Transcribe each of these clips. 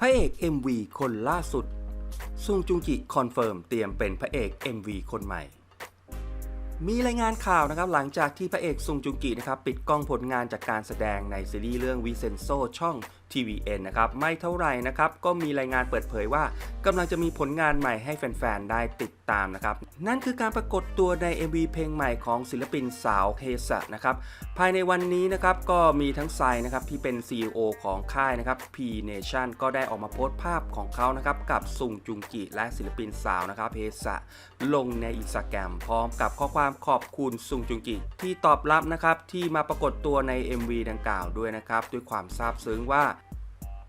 พระเอก MV คนล่าสุด ซุงจุงกิคอนเฟิร์มเตรียมเป็นพระเอก MV คนใหม่ มีรายงานข่าวนะครับหลังจากที่พระเอกซุงจุงกินะครับปิดกล้องผลงานจากการแสดงในซีรีส์เรื่องวิเซนโซช่อง TVN นะครับไม่เท่าไหร่นะครับก็มีรายงานเปิดเผยว่ากำลังจะมีผลงานใหม่ให้แฟนๆ ได้ติดตามนะครับ นั่นคือการปรากฏตัวใน MV เพลงใหม่ของศิลปินสาวเฮสะนะครับภายในวันนี้นะครับก็มีทั้งไซนะครับที่เป็น CEO ของค่ายนะครับ P Nation ก็ได้ออกมาโพสต์ภาพของเขานะครับกับซุงจุงกิและศิลปินสาวนะครับเฮสะลงในอินสตาแกรมพร้อมกับข้อความขอบคุณซุงจุงกิ ที่ตอบรับนะครับที่มาปรากฏตัวใน MV ดังกล่าวด้วยนะครับด้วยความซาบซึ้งว่า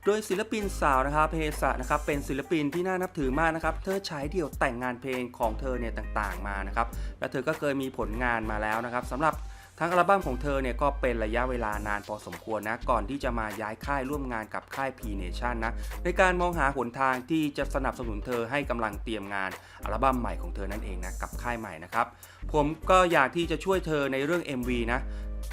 โดยศิลปินสาวนะครับเพสะนะครับเป็นศิลปินที่น่านับถือมากนะครับ เธอใช้เดี่ยวแต่งงานเพลงของเธอเนี่ยต่างๆมานะครับ และเธอก็เคยมีผลงานมาแล้วนะครับสำหรับ ทั้งอัลบั้มของเธอเนี่ยก็เป็นระยะเวลานานพอสมควรนะ ก่อนที่จะมาย้ายค่ายร่วมงานกับค่าย P Nation นะ ในการมองหาหนทางที่จะสนับสนุนเธอให้กำลังเตรียมงานอัลบั้มใหม่ของเธอนั่นเองนะ กับค่ายใหม่นะครับ ผมก็อยากที่จะช่วยเธอในเรื่อง MV นะ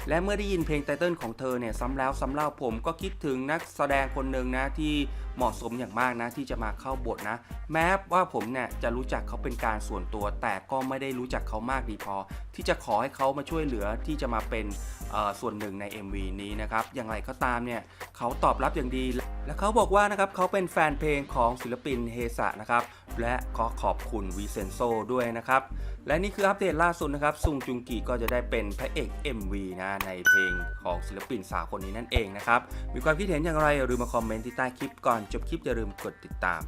และเมื่อได้ยินเพลงไตเติลของเธอเนี่ยซ้ำแล้วซ้ำเล่าผมก็คิดถึงนักแสดงคนหนึ่งนะที่เหมาะสมอย่างมากนะที่จะมาเข้าบทนะ แม้ว่าผมเนี่ยจะรู้จักเขาเป็นการส่วนตัว แต่ก็ไม่ได้รู้จักเขามากดีพอ ที่จะขอให้เขามาช่วยเหลือที่จะมาเป็นส่วนหนึ่งใน MV นี้นะครับอย่างไรก็ตามเนี่ยเขาตอบรับอย่างดี และเขาบอกว่านะครับเขาเป็นแฟนเพลงของศิลปินเฮสะนะครับ และขอขอบคุณวีเซนโซด้วยนะครับ และนี่คืออัปเดตล่าสุดนะครับ ซุงจุงกีก็จะได้เป็นพระเอก MV นะในเพลงของศิลปินสาวคนนี้นั่นเองนะครับ มีความคิดเห็นอย่างไรอย่าลืมมาคอมเมนต์ที่ใต้คลิปก่อนจบคลิปอย่าลืมกดติดตาม